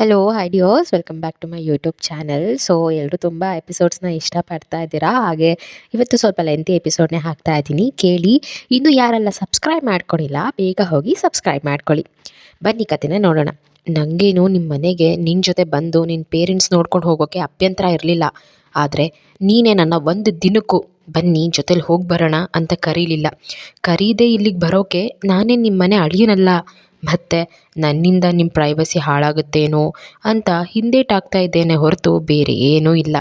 Hello ಐಡಿಯೋಸ್ ಡಿಯೋಸ್ welcome back to my YouTube channel so ಎಲ್ಲರೂ ತುಂಬ ಎಪಿಸೋಡ್ಸ್ನ ಇಷ್ಟಪಡ್ತಾ ಇದ್ದೀರಾ? ಹಾಗೆ ಇವತ್ತು ಸ್ವಲ್ಪ ಲೆಂತಿ ಎಪಿಸೋಡ್ನೇ ಹಾಕ್ತಾ ಇದ್ದೀನಿ. ಕೇಳಿ, ಇನ್ನು ಯಾರೆಲ್ಲ ಸಬ್ಸ್ಕ್ರೈಬ್ ಮಾಡ್ಕೊಂಡಿಲ್ಲ, ಬೇಗ ಹೋಗಿ ಸಬ್ಸ್ಕ್ರೈಬ್ ಮಾಡ್ಕೊಳ್ಳಿ. ಬನ್ನಿ ಕತೆನ ನೋಡೋಣ. ನನಗೇನು ನಿಮ್ಮ ಮನೆಗೆ ನಿನ್ನ ಜೊತೆ ಬಂದು ನಿನ್ನ ಪೇರೆಂಟ್ಸ್ ನೋಡ್ಕೊಂಡು ಹೋಗೋಕ್ಕೆ ಅಭ್ಯಂತರ ಇರಲಿಲ್ಲ. ಆದರೆ, ನೀನೇ ನನ್ನ ಒಂದು ದಿನಕ್ಕೂ ಬನ್ನಿ, ಜೊತೇಲಿ ಹೋಗಿ ಬರೋಣ ಅಂತ ಕರೀಲಿಲ್ಲ. ಕರೀದೇ ಇಲ್ಲಿಗೆ ಬರೋಕೆ ನಾನೇ ನಿಮ್ಮ ಮನೆ ಅಳಿಯನಲ್ಲ. ಮತ್ತು ನನ್ನಿಂದ ನಿಮ್ಮ ಪ್ರೈವಸಿ ಹಾಳಾಗುತ್ತೇನೋ ಅಂತ ಹಿಂದೇಟಾಗ್ತಾ ಇದ್ದೇನೆ ಹೊರತು ಬೇರೆ ಏನೂ ಇಲ್ಲ.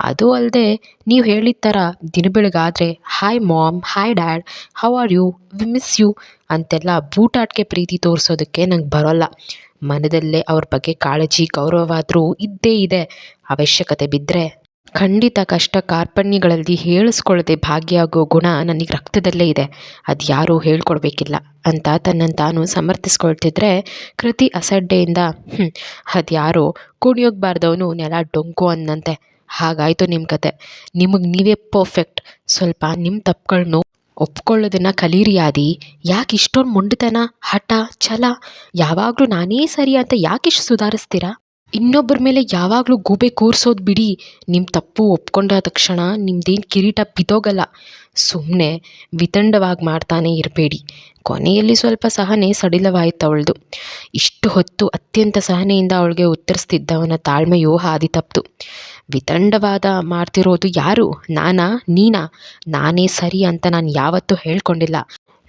ಅದು ಅಲ್ಲದೆ ನೀವು ಹೇಳಿದ ಥರ ದಿನ ಬೆಳಗಾದರೆ hi mom hi dad how are you we miss you ಅಂತೆಲ್ಲ ಬೂಟಾಟಿಕೆ ಪ್ರೀತಿ ತೋರಿಸೋದಕ್ಕೆ ನಂಗೆ ಬರೋಲ್ಲ. ಮನದಲ್ಲೇ ಅವ್ರ ಬಗ್ಗೆ ಕಾಳಜಿ, ಗೌರವವಾದರೂ ಇದ್ದೇ ಇದೆ. ಅವಶ್ಯಕತೆ ಬಿದ್ದರೆ ಖಂಡಿತ ಕಷ್ಟ ಕಾರ್ಪಣ್ಯಗಳಲ್ಲಿ ಹೇಳಿಸ್ಕೊಳ್ಳದೆ ಭಾಗಿಯಾಗೋ ಗುಣ ನನಗೆ ರಕ್ತದಲ್ಲೇ ಇದೆ. ಅದು ಯಾರೂ ಹೇಳ್ಕೊಡ್ಬೇಕಿಲ್ಲ. ಅಂತ ತನ್ನನ್ನು ತಾನು ಸಮರ್ಥಿಸ್ಕೊಳ್ತಿದ್ರೆ ಕೃತಿ ಅಸಡ್ಡೆಯಿಂದ ಹ್ಞೂ ಅದು ಯಾರೋ ಕುಣಿಯೋಕ್ಕೆ ಬಾರ್ದವನು ನೆಲ ಡೊಂಕು ಅನ್ನಂತೆ. ಹಾಗಾಯಿತು ನಿಮ್ಮ ಕತೆ. ನಿಮಗೆ ನೀವೇ ಪರ್ಫೆಕ್ಟ್. ಸ್ವಲ್ಪ ನಿಮ್ಮ ತಪ್ಪುಗಳನ್ನು ಒಪ್ಕೊಳ್ಳೋದನ್ನು ಕಲೀರಿ ಆದಿ ಯಾಕೆ ಇಷ್ಟೊಂದು ಮೊಂಡುತನ, ಹಠ, ಛಲ? ಯಾವಾಗಲೂ ನಾನೇ ಸರಿ ಅಂತ ಯಾಕಿಷ್ಟು ಸುಧಾರಿಸ್ತೀರಾ? ಇನ್ನೊಬ್ಬರ ಮೇಲೆ ಯಾವಾಗಲೂ ಗೂಬೆ ಕೂರಿಸೋದು ಬಿಡಿ. ನಿಮ್ಮ ತಪ್ಪು ಒಪ್ಕೊಂಡ ತಕ್ಷಣ ನಿಮ್ದೇನು ಕಿರೀಟ ಬಿದ್ದೋಗಲ್ಲ ಸುಮ್ಮನೆ ವಿತಂಡವಾಗಿ ಮಾಡ್ತಾನೆ ಇರಬೇಡಿ. ಕೊನೆಯಲ್ಲಿ ಸ್ವಲ್ಪ ಸಹನೆ ಸಡಿಲವಾಯಿತು ಅವಳದು. ಇಷ್ಟು ಹೊತ್ತು ಅತ್ಯಂತ ಸಹನೆಯಿಂದ ಅವಳಿಗೆ ಉತ್ತರಿಸ್ತಿದ್ದವನ ತಾಳ್ಮೆಯು ಹಾದಿ ತಪ್ಪಿತು ವಿತಂಡವಾದ ಮಾಡ್ತಿರೋದು ಯಾರು? ನಾನಾ? ನೀನಾ? ನಾನೇ ಸರಿ ಅಂತ ನಾನು ಯಾವತ್ತೂ ಹೇಳ್ಕೊಂಡಿಲ್ಲ.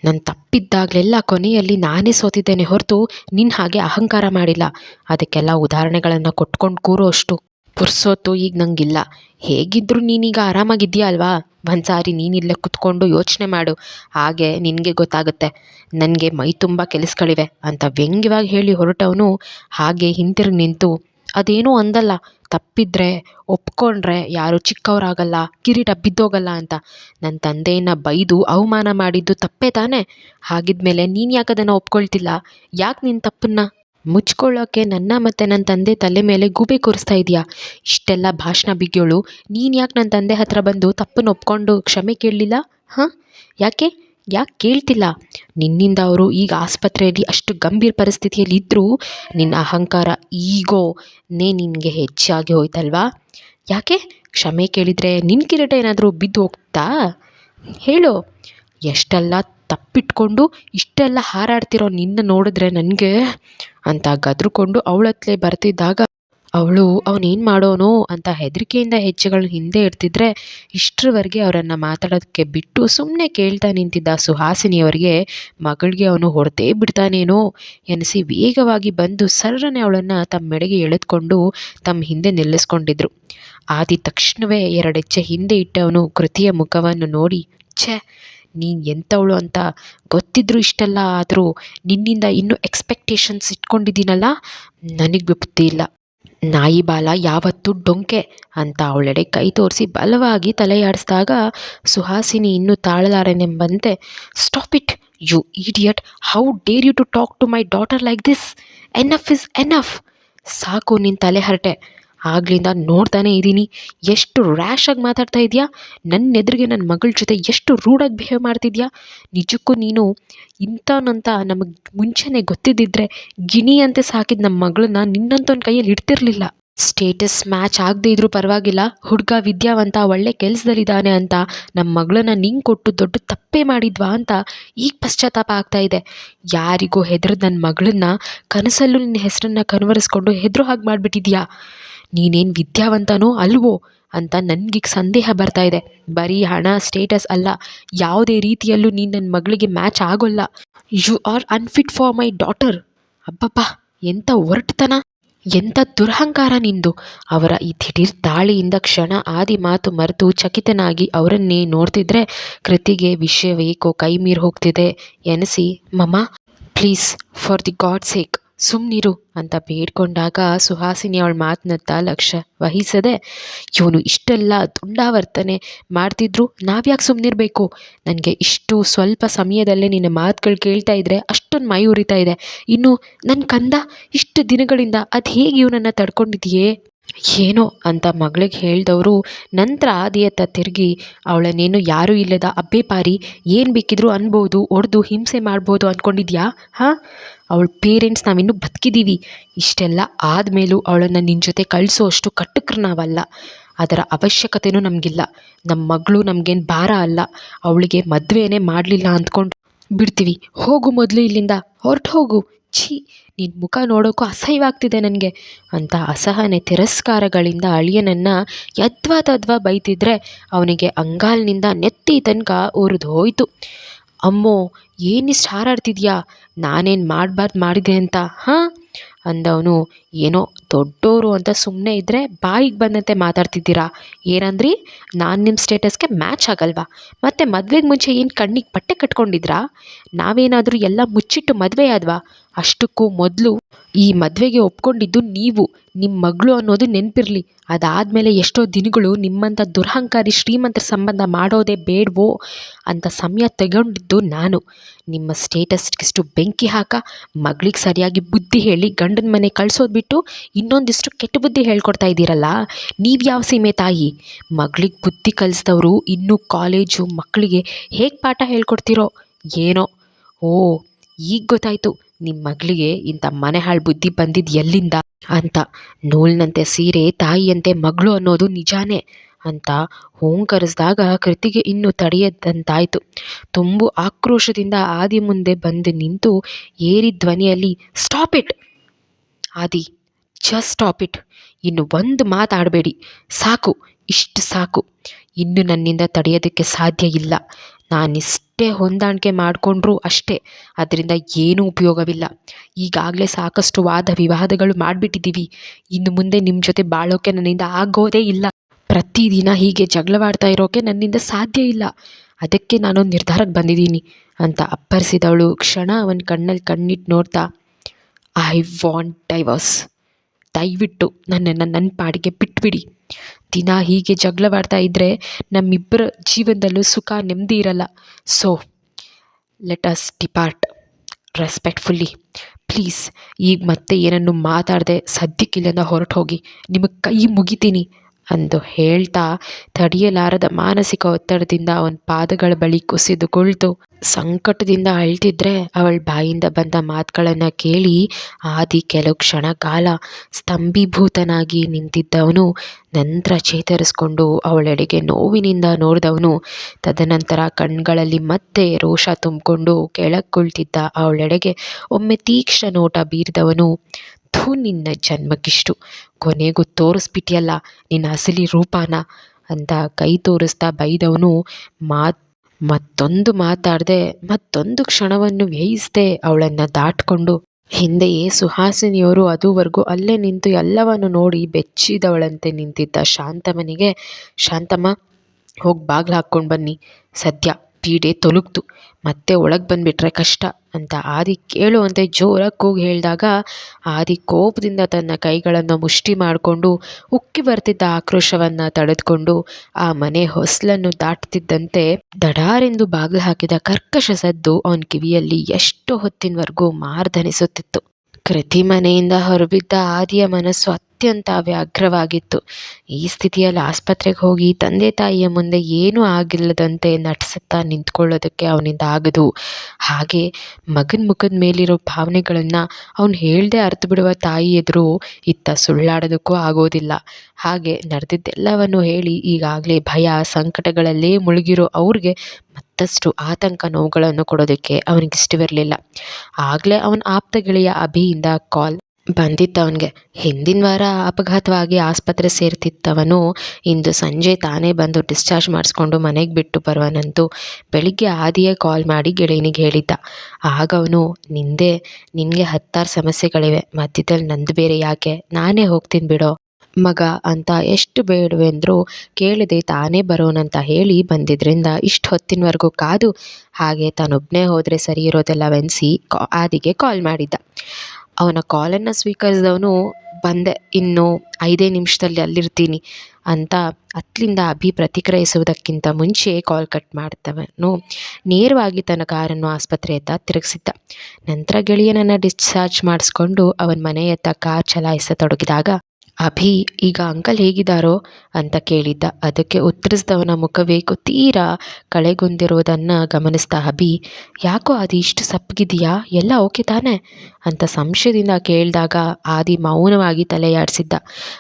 ನನ್ನ ತಪ್ಪಿದ್ದಾಗಲೆಲ್ಲ ಕೊನೆಯಲ್ಲಿ ನಾನೇ ಸೋತಿದ್ದೇನೆ ಹೊರತು ನಿನ್ನ ಹಾಗೆ ಅಹಂಕಾರ ಮಾಡಿಲ್ಲ. ಅದಕ್ಕೆಲ್ಲ ಉದಾಹರಣೆಗಳನ್ನು ಕೊಟ್ಕೊಂಡು ಕೂರೋ ಅಷ್ಟು. ಪುರ್ಸೋತು ಈಗ ನಂಗಿಲ್ಲ. ಹೇಗಿದ್ದರೂ ನೀನೀಗ ಆರಾಮಾಗಿದ್ದೀಯ ಅಲ್ವಾ? ಒಂದು ಸಾರಿ ನೀನಿಲ್ಲೇ ಕುತ್ಕೊಂಡು ಯೋಚನೆ ಮಾಡು. ಹಾಗೆ ನಿನಗೆ ಗೊತ್ತಾಗುತ್ತೆ. ನನಗೆ ಮೈ ತುಂಬ ಕೆಲಸಗಳಿವೆ ಅಂತ ವ್ಯಂಗ್ಯವಾಗಿ ಹೇಳಿ ಹೊರಟವನು ಹಾಗೆ ಹಿಂತಿರುಗಿ ನಿಂತು, ಅದೇನೂ ಅಂದಲ್ಲ. ತಪ್ಪಿದ್ರೆ, ಒಪ್ಕೊಂಡ್ರೆ ಯಾರು ಚಿಕ್ಕವರಾಗಲ್ಲ, ಕಿರೀಟ ಬಿದ್ದೋಗಲ್ಲ ಅಂತ. ನನ್ನ ತಂದೆಯನ್ನು ಬೈದು ಅವಮಾನ ಮಾಡಿದ್ದು ತಪ್ಪೇ ತಾನೇ? ಹಾಗಿದ್ಮೇಲೆ ನೀನು ಯಾಕೆ ಅದನ್ನು ಒಪ್ಕೊಳ್ತಿಲ್ಲ? ಯಾಕೆ ನಿನ್ನ ತಪ್ಪನ್ನು? ಮುಚ್ಕೊಳ್ಳೋಕ್ಕೆ ನನ್ನ ಮತ್ತು ನನ್ನ ತಂದೆ ತಲೆ ಮೇಲೆ ಗೂಬೆ ಕೂರಿಸ್ತಾ ಇದೆಯಾ? ಇಷ್ಟೆಲ್ಲ ಭಾಷಣ ಬಿಗ್ಯೋಳು, ನೀನು ಯಾಕೆ ನನ್ನ ತಂದೆ ಹತ್ರ ಬಂದು ತಪ್ಪನ್ನು ಒಪ್ಕೊಂಡು ಕ್ಷಮೆ ಕೇಳಲಿಲ್ಲ? ಹಾಂ? ಯಾಕೆ? ಯಾಕೆ ಕೇಳ್ತಿಲ್ಲ? ನಿನ್ನಿಂದ ಅವರು ಈಗ ಆಸ್ಪತ್ರೆಯಲ್ಲಿ ಅಷ್ಟು ಗಂಭೀರ ಪರಿಸ್ಥಿತಿಯಲ್ಲಿ ಇದ್ದರೂ ನಿನ್ನ ಅಹಂಕಾರ ಈಗೋ ನೇ ನಿನಗೆ ಹೆಚ್ಚಾಗಿ ಹೋಯ್ತಲ್ವಾ? ಯಾಕೆ? ಕ್ಷಮೆ ಕೇಳಿದರೆ ನಿನ್ನ ಕಿರೀಟ ಏನಾದರೂ ಬಿದ್ದು ಹೋಗ್ತಾ? ಹೇಳು. ಎಷ್ಟೆಲ್ಲ ತಪ್ಪಿಟ್ಕೊಂಡು ಇಷ್ಟೆಲ್ಲ ಹಾರಾಡ್ತಿರೋ ನಿನ್ನ ನೋಡಿದ್ರೆ ನನಗೆ ಅಂತ ಗದ್ರುಕೊಂಡು ಅವಳತ್ಲೆ ಬರ್ತಿದ್ದಾಗ ಅವಳು ಅವನೇನು ಮಾಡೋನೋ? ಅಂತ ಹೆದರಿಕೆಯಿಂದ ಹೆಜ್ಜೆಗಳನ್ನ ಹಿಂದೆ ಇರ್ತಿದ್ರೆ ಇಷ್ಟರವರೆಗೆ ಅವರನ್ನು ಮಾತಾಡೋದಕ್ಕೆ ಬಿಟ್ಟು ಸುಮ್ಮನೆ ಕೇಳ್ತಾ ನಿಂತಿದ್ದ ಸುಹಾಸಿನಿಯವರಿಗೆ, ಮಗಳಿಗೆ ಅವನು ಹೊಡೆದೇ ಬಿಡ್ತಾನೇನೋ? ಎನಿಸಿ ವೇಗವಾಗಿ ಬಂದು ಸರ್ರನೆ ಅವಳನ್ನು ತಮ್ಮ ಮೆಡೆಗೆ ಎಳೆದುಕೊಂಡು ತಮ್ಮ ಹಿಂದೆ ನಿಲ್ಲಿಸ್ಕೊಂಡಿದ್ರು. ಆದಿ ತಕ್ಷಣವೇ ಎರಡೆಚ್ಚೆ ಹಿಂದೆ ಇಟ್ಟವನು ಕೃತಿಯ ಮುಖವನ್ನು ನೋಡಿ, ಛೆ, ನೀನು ಎಂಥವಳು ಅಂತ ಗೊತ್ತಿದ್ರು ಇಷ್ಟೆಲ್ಲ, ಆದರೂ ನಿನ್ನಿಂದ ಇನ್ನೂ ಎಕ್ಸ್ಪೆಕ್ಟೇಷನ್ಸ್ ಇಟ್ಕೊಂಡಿದ್ದೀನಲ್ಲ? ನನಗೆ ಬುದ್ಧಿ ಇಲ್ಲ. ನಾಯಿ ಬಾಲ ಯಾವತ್ತೂ ಡೊಂಕೆ ಅಂತ ಅವಳೆಡೆ ಕೈ ತೋರಿಸಿ ಬಲವಾಗಿ ತಲೆಯಾಡಿಸಿದಾಗ, ಸುಹಾಸಿನಿ, ಇನ್ನೂ ತಾಳಲಾರನೆಂಬಂತೆ stop it you idiot how dare you to talk to my daughter like this enough is enough ಸಾಕು ನಿನ್ನ ತಲೆ ಹರಟೆ. ಆಗ್ಲಿಂದ ನೋಡ್ತಾನೆ ಇದ್ದೀನಿ. ಎಷ್ಟು ರ್ಯಾಶಾಗಿ ಮಾತಾಡ್ತಾ ಇದೆಯಾ? ನನ್ನ ಎದುರಿಗೆ ನನ್ನ ಮಗಳ ಜೊತೆ ಎಷ್ಟು ರೂಡಾಗಿ ಬಿಹೇವ್ ಮಾಡ್ತಿದ್ಯಾ? ನಿಜಕ್ಕೂ ನೀನು ಇಂಥವನಂತ ನಮಗೆ ಮುಂಚೆನೇ ಗೊತ್ತಿದ್ದಿದ್ರೆ ಗಿಣಿ ಅಂತ ಸಾಕಿದ ನಮ್ಮ ಮಗಳನ್ನ ನಿನ್ನಂಥವ್ನ ಕೈಯಲ್ಲಿ ಇಡ್ತಿರ್ಲಿಲ್ಲ. ಸ್ಟೇಟಸ್ ಮ್ಯಾಚ್ ಆಗದೇ ಇದ್ರೂ ಪರವಾಗಿಲ್ಲ. ಹುಡುಗ ವಿದ್ಯಾವಂತ ಒಳ್ಳೆ ಕೆಲಸದಲ್ಲಿದ್ದಾನೆ ಅಂತ ನಮ್ಮ ಮಗಳನ್ನ ನಿಂಗೆ ಕೊಟ್ಟು ದೊಡ್ಡ ತಪ್ಪೇ ಮಾಡಿದ್ವಾ ಅಂತ ಈಗ ಪಶ್ಚಾತ್ತಾಪ ಆಗ್ತಾ ಇದೆ. ಯಾರಿಗೂ ಹೆದ್ರದ ನನ್ನ ಮಗಳನ್ನ ಕನಸಲ್ಲೂ ನಿನ್ನ ಹೆಸರನ್ನ ಕನ್ವರಿಸ್ಕೊಂಡು ಹೆದ್ರು ಹಾಗೆ ಮಾಡಿಬಿಟ್ಟಿದ್ಯಾ? ನೀನೇನು ವಿದ್ಯಾವಂತನೋ ಅಲ್ವೋ ಅಂತ ನನಗೀಗ ಸಂದೇಹ ಬರ್ತಾ ಇದೆ. ಬರೀ ಹಣ ಸ್ಟೇಟಸ್ ಅಲ್ಲ. ಯಾವುದೇ ರೀತಿಯಲ್ಲೂ ನೀನು ನನ್ನ ಮಗಳಿಗೆ ಮ್ಯಾಚ್ ಆಗೋಲ್ಲ. You are unfit for my daughter ಅಬ್ಬಬ್ಬ ಎಂಥ ಒರಟುತನ. ಎಂಥ ದುರಹಂಕಾರ ನಿಂದು. ಅವರ ಈ ದಿಢೀರ್ ದಾಳಿಯಿಂದ ಕ್ಷಣ ಆದಿ ಮಾತು ಮರೆತು ಚಕಿತನಾಗಿ ಅವರನ್ನೇ ನೋಡ್ತಿದ್ರೆ ಕೃತಿಗೆ ವಿಷಯವೇಕೋ ಕೈ ಮೀರಿ ಹೋಗ್ತಿದೆ. ಎನಿಸಿ ಮಮ್ಮ please for the god sake ಸುಮ್ಮನಿರು ಅಂತ ಬೇಡ್ಕೊಂಡಾಗ ಸುಹಾಸಿನಿ ಅವಳ ಮಾತನ್ನತ್ತ ಲಕ್ಷ್ಯ ವಹಿಸದೆ, ಇವನು ಇಷ್ಟೆಲ್ಲ ದುಂಡಾವರ್ತನೆ ಮಾಡ್ತಿದ್ರು, ನಾವ್ಯಾಕೆ ಸುಮ್ಮನಿರಬೇಕು ನನಗೆ ಇಷ್ಟು ಸ್ವಲ್ಪ ಸಮಯದಲ್ಲೇ ನಿನ್ನ ಮಾತುಗಳು ಕೇಳ್ತಾ ಇದ್ದರೆ ಅಷ್ಟೊಂದು ಮೈ ಉರಿತಾ ಇದೆ. ಇನ್ನು ನನ್ನ ಕಂದ ಇಷ್ಟು ದಿನಗಳಿಂದ ಅದು ಹೇಗೆ ಇವನನ್ನು ತಡ್ಕೊಂಡಿದೆಯೇ ಏನೋ, ಅಂತ ಮಗಳಿಗೆ ಹೇಳಿದವರು ನಂತರ ಆದಿಯತ್ತ ತಿರುಗಿ, ಅವಳನ್ನೇನು ಯಾರೂ ಇಲ್ಲದ ಅಬ್ಬೆ ಪಾರಿ, ಏನು ಬೇಕಿದ್ರೂ ಅನ್ಬೋದು, ಒಡೆದು ಹಿಂಸೆ ಮಾಡ್ಬೋದು ಅಂದ್ಕೊಂಡಿದ್ಯಾ ಹಾಂ ಅವಳ ಪೇರೆಂಟ್ಸ್ ನಾವಿನ್ನೂ ಬದುಕಿದ್ದೀವಿ ಇಷ್ಟೆಲ್ಲ ಆದಮೇಲೂ ಅವಳನ್ನು ನಿನ್ನ ಜೊತೆ ಕಳಿಸೋ ಅಷ್ಟು ಕಟ್ಟುಕರು ನಾವಲ್ಲ. ಅದರ ಅವಶ್ಯಕತೆಯೂ ನಮಗಿಲ್ಲ. ನಮ್ಮ ಮಗಳು ನಮಗೇನು ಭಾರ ಅಲ್ಲ. ಅವಳಿಗೆ ಮದುವೆನೇ ಮಾಡಲಿಲ್ಲ ಅಂದ್ಕೊಂಡು ಬಿಡ್ತೀವಿ. ಹೋಗು ಮೊದಲು ಇಲ್ಲಿಂದ. ಹೊರಟು ಹೋಗು ಛೀ ನಿನ್ನ ಮುಖ ನೋಡೋಕ್ಕೂ ಅಸಹ್ಯವಾಗ್ತಿದೆ ನನಗೆ. ಅಂತ ಅಸಹನೆ ತಿರಸ್ಕಾರಗಳಿಂದ ಅಳಿಯನನ್ನು ಯದ್ವಾ ತದ್ವಾ ಬೈತಿದ್ರೆ ಅವನಿಗೆ ಅಂಗಾಲಿನಿಂದ ನೆತ್ತಿ ತನಕ ಉರಿದು ಹೋಯಿತು ಅಮ್ಮೋ ಏನಿಷ್ಟು ಹಾರಾಡ್ತಿದ್ಯಾ? ನಾನೇನು ಮಾಡಬಾರ್ದು ಮಾಡಿದೆ ಅಂತ, ಹಾಂ? ಅಂದವನು, ಏನೋ ದೊಡ್ಡೋರು ಅಂತ ಸುಮ್ಮನೆ ಇದ್ದರೆ ಬಾಯಿಗೆ ಬಂದಂತೆ ಮಾತಾಡ್ತಿದ್ದೀರಾ? ಏನಂದ್ರಿ? ನಾನು ನಿಮ್ಮ ಸ್ಟೇಟಸ್ಗೆ ಮ್ಯಾಚ್ ಆಗಲ್ವಾ? ಮತ್ತು ಮದುವೆಗೆ ಮುಂಚೆ ಏನು ಕಣ್ಣಿಗೆ ಬಟ್ಟೆ ಕಟ್ಕೊಂಡಿದ್ರಾ? ನಾವೇನಾದರೂ ಎಲ್ಲ ಮುಚ್ಚಿಟ್ಟು ಮದುವೆ ಆದ್ವಾ ಅಷ್ಟಕ್ಕೂ ಮೊದಲು ಈ ಮದುವೆಗೆ ಒಪ್ಕೊಂಡಿದ್ದು ನೀವು ನಿಮ್ಮ ಮಗಳು ಅನ್ನೋದು ನೆನಪಿರಲಿ. ಅದಾದಮೇಲೆ ಎಷ್ಟೋ ದಿನಗಳು ನಿಮ್ಮಂಥ ದುರಹಂಕಾರಿ ಶ್ರೀಮಂತರ ಸಂಬಂಧ ಮಾಡೋದೇ ಬೇಡವೋ ಅಂತ ಸಮಯ ತಗೊಂಡಿದ್ದು ನಾನು. ನಿಮ್ಮ ಸ್ಟೇಟಸ್ಗಿಷ್ಟು ಬೆಂಕಿ ಹಾಕ, ಮಗಳಿಗೆ ಸರಿಯಾಗಿ ಬುದ್ಧಿ ಹೇಳಿ, ಗಂಡನ ಮನೆ ಕಳ್ಸೋದು ಬಿಟ್ಟು ಇನ್ನೊಂದಿಷ್ಟು ಕೆಟ್ಟ ಬುದ್ಧಿ ಹೇಳ್ಕೊಡ್ತಾ ಇದ್ದೀರಲ್ಲ? ನೀವು ಯಾವ ಸೀಮೆ ತಾಯಿ? ಮಗಳಿಗೆ ಬುದ್ಧಿ ಕಲಿಸಿದವರು ಇನ್ನೂ ಕಾಲೇಜು ಮಕ್ಕಳಿಗೆ ಹೇಗೆ ಪಾಠ ಹೇಳ್ಕೊಡ್ತೀರೋ, ಏನೋ? ಓ, ಈಗ ಗೊತ್ತಾಯಿತು. ನಿಮ್ಮ ಮಗಳಿಗೆ ಇಂಥ ಮನೆ ಹಾಳು ಬುದ್ಧಿ ಬಂದಿದ್ದು ಎಲ್ಲಿಂದ? ಅಂತ. ನೂಲಿನಂತೆ ಸೀರೆ, ತಾಯಿಯಂತೆ ಮಗಳು ಅನ್ನೋದು ನಿಜಾನೇ ಅಂತ ಹೂಂಕರಿಸಿದಾಗ ಕೃತಿಗೆ ಇನ್ನೂ ತಡೆಯದಂತಾಯಿತು. ತುಂಬು ಆಕ್ರೋಶದಿಂದ ಆದಿ ಮುಂದೆ ಬಂದು ನಿಂತು ಏರಿ ಧ್ವನಿಯಲ್ಲಿ, stop it! Adi, just stop it! ಇನ್ನು ಒಂದು ಮಾತಾಡಬೇಡಿ ಸಾಕು, ಇಷ್ಟು ಸಾಕು. ಇನ್ನು ನನ್ನಿಂದ ತಡೆಯೋದಕ್ಕೆ ಸಾಧ್ಯ ಇಲ್ಲ. ನಾನಿಷ್ಟೇ ಹೊಂದಾಣಿಕೆ ಮಾಡಿಕೊಂಡ್ರೂ ಅಷ್ಟೇ. ಅದರಿಂದ ಏನೂ ಉಪಯೋಗವಿಲ್ಲ. ಈಗಾಗಲೇ ಸಾಕಷ್ಟು ವಾದ ವಿವಾದಗಳು ಮಾಡಿಬಿಟ್ಟಿದ್ದೀವಿ ಇನ್ನು ಮುಂದೆ ನಿಮ್ಮ ಜೊತೆ ಬಾಳೋಕ್ಕೆ ನನ್ನಿಂದ ಆಗೋದೇ ಇಲ್ಲ. ಪ್ರತಿದಿನ ಹೀಗೆ ಜಗಳವಾಡ್ತಾ ಇರೋಕ್ಕೆ ನನ್ನಿಂದ ಸಾಧ್ಯ ಇಲ್ಲ. ಅದಕ್ಕೆ ನಾನು ನಿರ್ಧಾರಕ್ಕೆ ಬಂದಿದ್ದೀನಿ ಅಂತ ಅಪ್ಪರಿಸಿದವಳು ಕ್ಷಣ ಅವನ ಕಣ್ಣಲ್ಲಿ ಕಣ್ಣಿಟ್ಟು ನೋಡ್ತಾ ಐ ವಾಂಟ್ ಡೈವರ್ಸ್ ದಯವಿಟ್ಟು ನನ್ನನ್ನು ನನ್ನ ಪಾಡಿಗೆ ಬಿಟ್ಬಿಡಿ. ದಿನ ಹೀಗೆ ಜಗಳವಾಡ್ತಾ ಇದ್ದರೆ ನಮ್ಮಿಬ್ಬರ ಜೀವನದಲ್ಲೂ ಸುಖ ನೆಮ್ಮದಿ ಇರಲ್ಲ. So let us depart respectfully please ಈಗ ಮತ್ತೆ ಏನನ್ನು ಮಾತಾಡದೆ ಸದ್ಯಕ್ಕಿಲ್ಲಿಂದ ಹೊರಟು ಹೋಗಿ ನಿಮಗೆ ಕೈ ಮುಗಿತೀನಿ. ಅಂದು ಹೇಳ್ತಾ ತಡೆಯಲಾರದ ಮಾನಸಿಕ ಒತ್ತಡದಿಂದ ಅವನ ಪಾದಗಳ ಬಳಿ ಕುಸಿದು ಕುಳಿತು ಸಂಕಟದಿಂದ ಅಳ್ತಿದ್ರೆ ಅವಳ ಬಾಯಿಂದ ಬಂದ ಮಾತುಗಳನ್ನು ಕೇಳಿ ಆದಿ ಕೆಲವು ಕ್ಷಣ ಕಾಲ ಸ್ತಂಭೀಭೂತನಾಗಿ ನಿಂತಿದ್ದವನು, ನಂತರ ಚೇತರಿಸ್ಕೊಂಡು ಅವಳೆಡೆಗೆ ನೋವಿನಿಂದ ನೋಡಿದವನು. ತದನಂತರ ಕಣ್ಗಳಲ್ಲಿ ಮತ್ತೆ ರೋಷ ತುಂಬಿಕೊಂಡು ಕೆಳಗೆ ಅವಳೆಡೆಗೆ ಒಮ್ಮೆ ತೀಕ್ಷ್ಣ ನೋಟ ಬೀರಿದವನು. ಥೂ ನಿನ್ನ ಜನ್ಮಕ್ಕಿಷ್ಟು. ಕೊನೆಗೂ ತೋರಿಸ್ಬಿಟ್ಟಿಯಲ್ಲ ನಿನ್ನ ಅಸಲಿ ರೂಪಾನ ಅಂತ ಕೈ ತೋರಿಸ್ತಾ ಬೈದವನು ಮಾತು, ಮತ್ತೊಂದು ಮಾತಾಡದೆ ಮತ್ತೊಂದು ಕ್ಷಣವನ್ನು ವ್ಯಯಿಸದೆ ಅವಳನ್ನು ದಾಟ್ಕೊಂಡು. ಹಿಂದೆಯೇ ಸುಹಾಸಿನಿಯವರು ಅದುವರೆಗೂ ಅಲ್ಲೇ ನಿಂತು ಎಲ್ಲವನ್ನು ನೋಡಿ ಬೆಚ್ಚಿದವಳಂತೆ ನಿಂತಿದ್ದ ಶಾಂತಮ್ಮನಿಗೆ, ಶಾಂತಮ್ಮ, ಹೋಗಿ ಬಾಗ್ಲು ಹಾಕ್ಕೊಂಡು ಬನ್ನಿ. ಸದ್ಯ ಪೀಡೆ ತೊಲಗ್ತು ಮತ್ತೆ ಒಳಗೆ ಬಂದುಬಿಟ್ರೆ ಕಷ್ಟ ಅಂತ ಆದಿ ಕೇಳುವಂತೆ ಜೋರಾಗಿ ಕೂಗಿ ಹೇಳಿದಾಗ ಆದಿ ಕೋಪದಿಂದ ತನ್ನ ಕೈಗಳನ್ನು ಮುಷ್ಟಿ ಮಾಡಿಕೊಂಡು ಉಕ್ಕಿ ಬರ್ತಿದ್ದ ಆಕ್ರೋಶವನ್ನು ತಡೆದುಕೊಂಡು ಆ ಮನೆ ಹೊಸಲನ್ನು ದಾಟ್ತಿದ್ದಂತೆ ದಡಾರೆಂದು ಬಾಗಿಲು ಹಾಕಿದ ಕರ್ಕಶ ಸದ್ದು ಅವನ ಕಿವಿಯಲ್ಲಿ ಎಷ್ಟು ಹೊತ್ತಿನವರೆಗೂ ಮಾರ್ಧನಿಸುತ್ತಿತ್ತು ಕೃತಿ ಮನೆಯಿಂದ ಹೊರಬಿದ್ದ ಆದಿಯ ಮನಸ್ಸು ಅತ್ಯಂತ ವ್ಯಾಘ್ರವಾಗಿತ್ತು. ಈ ಸ್ಥಿತಿಯಲ್ಲಿ ಆಸ್ಪತ್ರೆಗೆ ಹೋಗಿ ತಂದೆ ತಾಯಿಯ ಮುಂದೆ ಏನೂ ಆಗಿಲ್ಲದಂತೆ ನಟಿಸುತ್ತಾ ನಿಂತ್ಕೊಳ್ಳೋದಕ್ಕೆ ಅವನಿಂದ ಆಗದು. ಹಾಗೆ ಮಗನ ಮುಖದ ಮೇಲಿರೋ ಭಾವನೆಗಳನ್ನು ಅವನು ಹೇಳದೆ ಅರ್ಥ ಬಿಡುವ ತಾಯಿ ಎದುರು ಇತ್ತ ಸುಳ್ಳಾಡೋದಕ್ಕೂ ಆಗೋದಿಲ್ಲ. ಹಾಗೆ ನಡೆದಿದ್ದೆಲ್ಲವನ್ನು ಹೇಳಿ ಈಗಾಗಲೇ ಭಯ, ಸಂಕಟಗಳಲ್ಲೇ ಮುಳುಗಿರೋ ಅವ್ರಿಗೆ ಮತ್ತಷ್ಟು ಆತಂಕ ನೋವುಗಳನ್ನು ಕೊಡೋದಕ್ಕೆ ಅವನಿಗಿಷ್ಟವಿರಲಿಲ್ಲ ಆಗಲೇ ಅವನ ಆಪ್ತ ಗೆಳೆಯ ಅಭಿಯಿಂದ ಕಾಲ್ ಬಂದಿತ್ತು ಅವನಿಗೆ. ಹಿಂದಿನ ವಾರ ಅಪಘಾತವಾಗಿ ಆಸ್ಪತ್ರೆ ಸೇರ್ತಿದ್ದವನು ಇಂದು ಸಂಜೆ ತಾನೇ ಬಂದು ಡಿಸ್ಚಾರ್ಜ್ ಮಾಡಿಸ್ಕೊಂಡು ಮನೆಗೆ ಬಿಟ್ಟು ಬರುವನಂತೂ ಬೆಳಿಗ್ಗೆ ಆದಿಯೇ ಕಾಲ್ ಮಾಡಿ ಗೆಳೆಯನಿಗೆ ಹೇಳಿದ್ದ. ಆಗ ಅವನು, ನಿಂದೆ, ನಿನಗೆ ಹತ್ತಾರು ಸಮಸ್ಯೆಗಳಿವೆ. ಮಧ್ಯದಲ್ಲಿ ನಂದು ಬೇರೆ ಯಾಕೆ? ನಾನೇ ಹೋಗ್ತೀನಿ ಬಿಡೋ. ಮಗ, ಅಂತ ಎಷ್ಟು ಬೇಡವೆಂದರೂ ಕೇಳದೆ ತಾನೇ ಬರೋನಂತ ಹೇಳಿ ಬಂದಿದ್ದರಿಂದ ಇಷ್ಟು ಹೊತ್ತಿನವರೆಗೂ ಕಾದು ಹಾಗೆ ತಾನೊಬ್ಬನೇ ಹೋದರೆ ಸರಿ ಇರೋದೆಲ್ಲವೆನಿಸಿ ಕಾ ಆದಿಗೆ ಕಾಲ್ ಮಾಡಿದ್ದ. ಅವನ ಕಾಲನ್ನು ಸ್ವೀಕರಿಸಿದವನು ಬಂದೆ, ಇನ್ನು ಐದೇ ನಿಮಿಷದಲ್ಲಿ ಅಲ್ಲಿರ್ತೀನಿ ಅಂತ ಅತ್ಲಿಂದ ಅಭಿ ಪ್ರತಿಕ್ರಿಯಿಸುವುದಕ್ಕಿಂತ ಮುಂಚೆ ಕಾಲ್ ಕಟ್ ಮಾಡ್ತವನು. ನೇರವಾಗಿ ತನ್ನ ಕಾರನ್ನು ಆಸ್ಪತ್ರೆಯತ್ತ ತಿರುಗಿಸಿದ್ದ. ನಂತರ ಗೆಳೆಯನನ್ನು ಡಿಸ್ಚಾರ್ಜ್ ಮಾಡಿಸ್ಕೊಂಡು ಅವನ ಮನೆಯತ್ತ ಕಾರ್ ಚಲಾಯಿಸತೊಡಗಿದಾಗ ಅಭಿ, ಈಗ ಅಂಕಲ್ ಹೇಗಿದ್ದಾರೋ ಅಂತ ಕೇಳಿದ್ದ. ಅದಕ್ಕೆ ಉತ್ತರಿಸಿದವನ ಮುಖವೇ ತೀರಾ ಕಳೆಗೊಂದಿರೋದನ್ನು ಗಮನಿಸಿದ ಅಭಿ, ಯಾಕೋ ಅದು ಇಷ್ಟು ಸಪ್ಪಗಿದೆಯಾ ಎಲ್ಲ ಓಕೆ ತಾನೆ? ಅಂತ ಸಂಶಯದಿಂದ ಕೇಳಿದಾಗ ಆದಿ ಮೌನವಾಗಿ ತಲೆಯಾಡಿಸಿದ್ದ.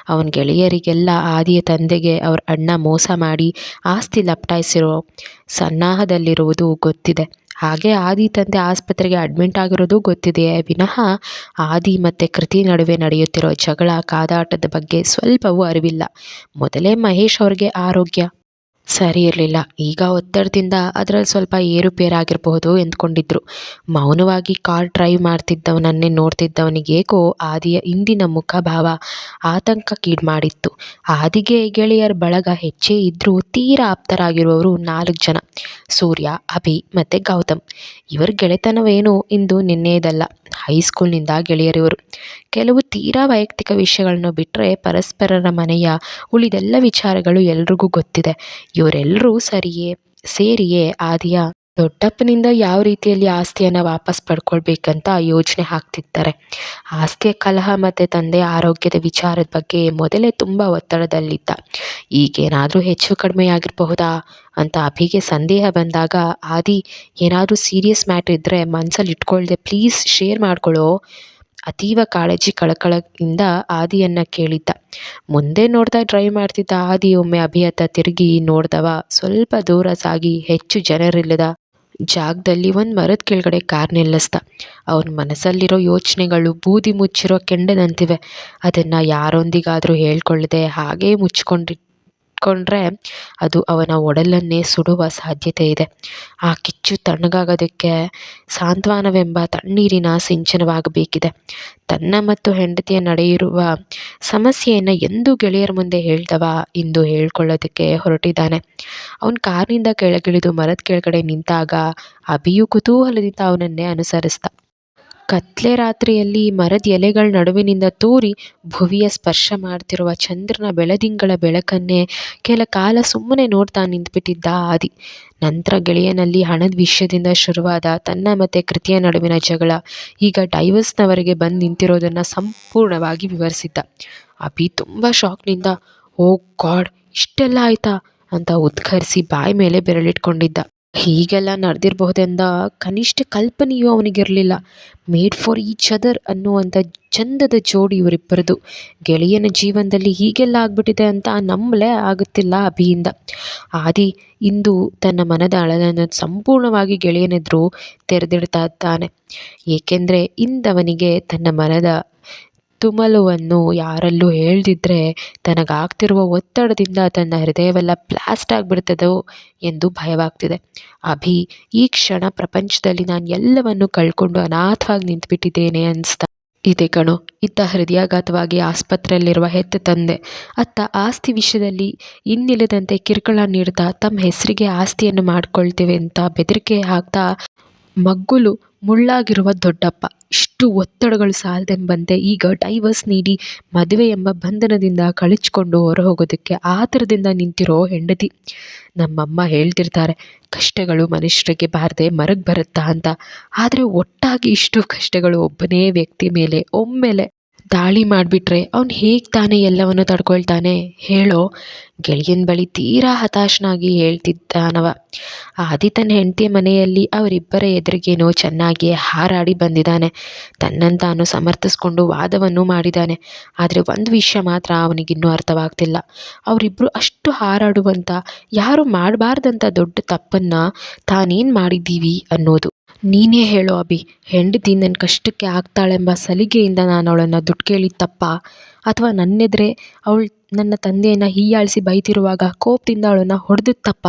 ಅವನ ಗೆಳೆಯರಿಗೆಲ್ಲ ಆದಿಯ ತಂದೆಗೆ ಅವ್ರ ಅಣ್ಣ ಮೋಸ ಮಾಡಿ ಆಸ್ತಿ ಲಪ್ಟಾಯಿಸಿರೋ ಸನ್ನಾಹದಲ್ಲಿರುವುದು ಗೊತ್ತಿದೆ. ಹಾಗೆ ಆದಿ ತಂದೆ ಆಸ್ಪತ್ರೆಗೆ ಅಡ್ಮಿಂಟ್ ಆಗಿರೋದು ಗೊತ್ತಿದೆಯೇ ವಿನಃ ಆದಿ ಮತ್ತು ಕೃತಿ ನಡುವೆ ನಡೆಯುತ್ತಿರೋ ಜಗಳ ಕಾದಾಟದ ಬಗ್ಗೆ ಸ್ವಲ್ಪವೂ ಅರಿವಿಲ್ಲ. ಮೊದಲೇ ಮಹೇಶ್ ಅವ್ರಿಗೆ ಆರೋಗ್ಯ. ಸರಿ ಇರಲಿಲ್ಲ. ಈಗ ಒತ್ತಡದಿಂದ ಅದರಲ್ಲಿ ಸ್ವಲ್ಪ ಏರುಪೇರಾಗಿರಬಹುದು ಎಂದುಕೊಂಡಿದ್ರು. ಮೌನವಾಗಿ ಕಾರ್ ಡ್ರೈವ್ ಮಾಡ್ತಿದ್ದವನನ್ನೇ ನೋಡ್ತಿದ್ದವನಿಗೇಕೋ ಆದಿಯ ಇಂದಿನ ಮುಖಭಾವ ಆತಂಕಕ್ಕೀಡು ಮಾಡಿತ್ತು ಆದಿಗೆ ಗೆಳೆಯರ ಬಳಗ ಹೆಚ್ಚೇ ಇದ್ದರೂ ತೀರಾ ಆಪ್ತರಾಗಿರುವವರು ನಾಲ್ಕು ಜನ. ಸೂರ್ಯ, ಅಭಿ ಮತ್ತು ಗೌತಮ್. ಇವರ ಗೆಳೆತನವೇನು ಇಂದು ನಿನ್ನೆಯದಲ್ಲ ಹೈಸ್ಕೂಲ್ನಿಂದ ಗೆಳೆಯರಿವರು. ಕೆಲವು ತೀರಾ ವೈಯಕ್ತಿಕ ವಿಷಯಗಳನ್ನು ಬಿಟ್ಟರೆ ಪರಸ್ಪರರ ಮನೆಯ ಉಳಿದೆಲ್ಲ ವಿಚಾರಗಳು ಎಲ್ರಿಗೂ ಗೊತ್ತಿದೆ. ಇವರೆಲ್ಲರೂ ಸರಿಯೇ, ಸೇರಿಯೇ ಆದಿಯ ದೊಡ್ಡಪ್ಪನಿಂದ ಯಾವ ರೀತಿಯಲ್ಲಿ ಆಸ್ತಿಯನ್ನು ವಾಪಸ್ ಪಡ್ಕೊಳ್ಬೇಕಂತ ಯೋಚನೆ ಹಾಕ್ತಿರ್ತಾರೆ ಆಸ್ತಿಯ ಕಲಹ ಮತ್ತು ತಂದೆ ಆರೋಗ್ಯದ ವಿಚಾರದ ಬಗ್ಗೆ ಮೊದಲೇ ತುಂಬ ಒತ್ತಡದಲ್ಲಿದ್ದ. ಈಗೇನಾದರೂ ಹೆಚ್ಚು ಕಡಿಮೆ ಆಗಿರಬಹುದಾ ಅಂತ ಅಭಿಗೆ ಸಂದೇಹ ಬಂದಾಗ ಆದಿ ಏನಾದರೂ ಸೀರಿಯಸ್ ಮ್ಯಾಟ್ರ್ ಇದ್ದರೆ ಮನಸ್ಸಲ್ಲಿ ಇಟ್ಕೊಳ್ಳದೆ ಪ್ಲೀಸ್ ಶೇರ್ ಮಾಡ್ಕೊಳ್ಳೋ ಅತೀವ ಕಾಳಜಿ ಕಳಕಳಿಯಿಂದ ಆದಿಯನ್ನು ಕೇಳಿದ್ದ. ಮುಂದೆ ನೋಡ್ತಾ ಡ್ರೈವ್ ಮಾಡ್ತಿದ್ದ ಆದಿ, ಒಮ್ಮೆ ಅಭಿಯತ್ತ ತಿರುಗಿ ನೋಡ್ದವ. ಸ್ವಲ್ಪ ದೂರ ಸಾಗಿ ಹೆಚ್ಚು ಜನರಿಲ್ಲದ ಜಾಗದಲ್ಲಿ ಒಂದು ಮರದ ಕೆಳಗಡೆ ಕಾರ್ ನಿಲ್ಲಿಸ್ದ. ಅವನ ಮನಸ್ಸಲ್ಲಿರೋ ಯೋಚನೆಗಳು ಬೂದಿ ಮುಚ್ಚಿರೋ ಕೆಂಡದಂತಿವೆ. ಅದನ್ನು ಯಾರೊಂದಿಗಾದರೂ ಹೇಳ್ಕೊಳ್ಳದೆ ಹಾಗೇ ಮುಚ್ಕೊಂಡಿಟ್ಕೊಂಡ್ರೆ ಅದು ಅವನ ಒಡಲನ್ನೇ ಸುಡುವ ಸಾಧ್ಯತೆ ಇದೆ. ಆ ಕಿಚ್ಚು ತಣ್ಣಗಾಗೋದಕ್ಕೆ ಸಾಂತ್ವನವೆಂಬ ತಣ್ಣೀರಿನ ಸಿಂಚನವಾಗಬೇಕಿದೆ. ತನ್ನ ಮತ್ತು ಹೆಂಡತಿಯ ನಡೆಯಿರುವ ಸಮಸ್ಯೆಯನ್ನು ಎಂದೂ ಗೆಳೆಯರ ಮುಂದೆ ಹೇಳ್ದವ ಎಂದು ಹೇಳ್ಕೊಳ್ಳೋದಕ್ಕೆ ಹೊರಟಿದ್ದಾನೆ. ಅವನ ಕಾರಿನಿಂದ ಕೆಳಗಿಳಿದು ಮರದ ಕೆಳಗಡೆ ನಿಂತಾಗ ಅಭಿಯು ಕುತೂಹಲದಿಂದ ಅವನನ್ನೇ ಅನುಸರಿಸ್ದ. ಕತ್ಲೆ ರಾತ್ರಿಯಲ್ಲಿ ಮರದ ಎಲೆಗಳ ನಡುವಿನಿಂದ ತೂರಿ ಭುವಿಯ ಸ್ಪರ್ಶ ಮಾಡ್ತಿರುವ ಚಂದ್ರನ ಬೆಳದಿಂಗಳ ಬೆಳಕನ್ನೇ ಕೆಲ ಕಾಲ ಸುಮ್ಮನೆ ನೋಡ್ತಾ ನಿಂತ್ಬಿಟ್ಟಿದ್ದ ಆದಿ. ನಂತರ ಗೆಳೆಯನಲ್ಲಿ ಹಣದ ವಿಷಯದಿಂದ ಶುರುವಾದ ತನ್ನ ಮತ್ತು ಕೃತಿಯ ನಡುವಿನ ಜಗಳ. ಈಗ ಡೈವರ್ಸ್ನವರೆಗೆ ಬಂದು ನಿಂತಿರೋದನ್ನು ಸಂಪೂರ್ಣವಾಗಿ ವಿವರಿಸಿದ್ದ. ಅಭಿ ತುಂಬ ಶಾಕ್ನಿಂದ, ಓ ಗಾಡ್, ಇಷ್ಟೆಲ್ಲ ಆಯ್ತಾ? ಅಂತ ಉದ್ಘರಿಸಿ ಬಾಯಿ ಮೇಲೆ ಬೆರಳಿಟ್ಕೊಂಡಿದ್ದ. ಹೀಗೆಲ್ಲ ನಡೆದಿರಬಹುದೆಂದ ಕನಿಷ್ಠ ಕಲ್ಪನೆಯೂ ಅವನಿಗಿರಲಿಲ್ಲ. ಮೇಡ್ ಫಾರ್ ಈಚ್ ಅದರ್ ಅನ್ನುವಂಥ ಚಂದದ ಜೋಡಿ ಇವರಿಬ್ಬರದು. ಗೆಳೆಯನ ಜೀವನದಲ್ಲಿ ಹೀಗೆಲ್ಲ ಆಗ್ಬಿಟ್ಟಿದೆ ಅಂತ ನಂಬಲೇ ಆಗುತ್ತಿಲ್ಲ ಅಭಿಯಿಂದ. ಆದಿ ಇಂದು ತನ್ನ ಮನದ ಅಳಲನ್ನು ಸಂಪೂರ್ಣವಾಗಿ ಗೆಳೆಯನೆದುರು ತೆರೆದಿಡ್ತಾ ಇದ್ದಾನೆ. ಏಕೆಂದರೆ ಇಂದವನಿಗೆ ತನ್ನ ಮನದ ತುಮಲುವನ್ನು ಯಾರಲ್ಲೂ ಹೇಳ್ದಿದ್ರೆ ತನಗಾಗ್ತಿರುವ ಒತ್ತಡದಿಂದ ತನ್ನ ಹೃದಯವೆಲ್ಲ ಬ್ಲಾಸ್ಟ್ ಆಗಿಬಿಡ್ತದೋ ಎಂದು ಭಯವಾಗ್ತಿದೆ. ಅಭಿ, ಈ ಕ್ಷಣ ಪ್ರಪಂಚದಲ್ಲಿ ನಾನು ಎಲ್ಲವನ್ನು ಕಳ್ಕೊಂಡು ಅನಾಥವಾಗಿ ನಿಂತುಬಿಟ್ಟಿದ್ದೇನೆ ಅನಿಸ್ತಾ ಇದೆ ಕಣೋ. ಇತ್ತ ಹೃದಯಾಘಾತವಾಗಿ ಆಸ್ಪತ್ರೆಯಲ್ಲಿರುವ ಹೆತ್ತ ತಂದೆ. ಅತ್ತ ಆಸ್ತಿ ವಿಷಯದಲ್ಲಿ ಇನ್ನಿಲ್ಲದಂತೆ ಕಿರುಕುಳ ನೀಡ್ತಾ ತಮ್ಮ ಹೆಸರಿಗೆ ಆಸ್ತಿಯನ್ನು ಮಾಡ್ಕೊಳ್ತೇವೆ ಅಂತ ಬೆದರಿಕೆ ಹಾಕ್ತಾ ಮಗ್ಗುಲು ಮುಳ್ಳಾಗಿರುವ ದೊಡ್ಡಪ್ಪ. ಇಷ್ಟು ಒತ್ತಡಗಳು ಸಾಲದೆಂಬಂತೆ ಈಗ ಡೈವರ್ಸ್ ನೀಡಿ ಮದುವೆ ಎಂಬ ಬಂಧನದಿಂದ ಕಳಚಿಕೊಂಡು ಹೊರಹೋಗೋದಕ್ಕೆ ಆತುರದಿಂದ ನಿಂತಿರೋ ಹೆಂಡತಿ. ನಮ್ಮಮ್ಮ ಹೇಳ್ತಿರ್ತಾರೆ, ಕಷ್ಟಗಳು ಮನುಷ್ಯರಿಗೆ ಬಾರದೆ ಮರಕ್ಕೆ ಬರುತ್ತಾ ಅಂತ. ಆದರೆ ಒಟ್ಟಾಗಿ ಇಷ್ಟು ಕಷ್ಟಗಳು ಒಬ್ಬನೇ ವ್ಯಕ್ತಿ ಮೇಲೆ, ಒಮ್ಮೆಲೆ ದಾಳಿ ಮಾಡಿಬಿಟ್ರೆ ಅವ್ನು ಹೇಗೆ ತಾನೇ ಎಲ್ಲವನ್ನು ತಡ್ಕೊಳ್ತಾನೆ? ಹೇಳೋ ಗೆಳೆಯನ ಬಳಿ ತೀರಾ ಹತಾಶನಾಗಿ ಹೇಳ್ತಿದ್ದಾನವ. ಆದಿ ತನ್ನ ಹೆಂಡತಿಯ ಮನೆಯಲ್ಲಿ ಅವರಿಬ್ಬರ ಎದುರಿಗೇನೋ ಚೆನ್ನಾಗಿ ಹಾರಾಡಿ ಬಂದಿದ್ದಾನೆ. ತನ್ನನ್ನು ತಾನು ಸಮರ್ಥಿಸ್ಕೊಂಡು ವಾದವನ್ನು ಮಾಡಿದ್ದಾನೆ. ಆದರೆ ಒಂದು ವಿಷಯ ಮಾತ್ರ ಅವನಿಗಿನ್ನೂ ಅರ್ಥವಾಗ್ತಿಲ್ಲ. ಅವರಿಬ್ಬರು ಅಷ್ಟು ಹಾರಾಡುವಂಥ ಯಾರು ಮಾಡಬಾರ್ದಂಥ ದೊಡ್ಡ ತಪ್ಪನ್ನು ತಾನೇನು ಮಾಡಿದ್ದೀವಿ ಅನ್ನೋದು. ನೀನೇ ಹೇಳು ಅಭಿ. ಹೆಂಡತಿ ನನ್ನ ಕಷ್ಟಕ್ಕೆ ಆಗ್ತಾಳೆಂಬ ಸಲಿಗೆಯಿಂದ ನಾನು ಅವಳನ್ನು ದುಡ್ಡು ಕೇಳಿ ತಪ್ಪ. ಅಥವಾ ನನ್ನೆದ್ರೆ ಅವಳು ನನ್ನ ತಂದೆಯನ್ನು ಹೀಯಾಳಿಸಿ ಬೈತಿರುವಾಗ ಕೋಪದಿಂದ ಅವಳನ್ನು ಹೊಡೆದಿದ್ದ ತಪ್ಪ.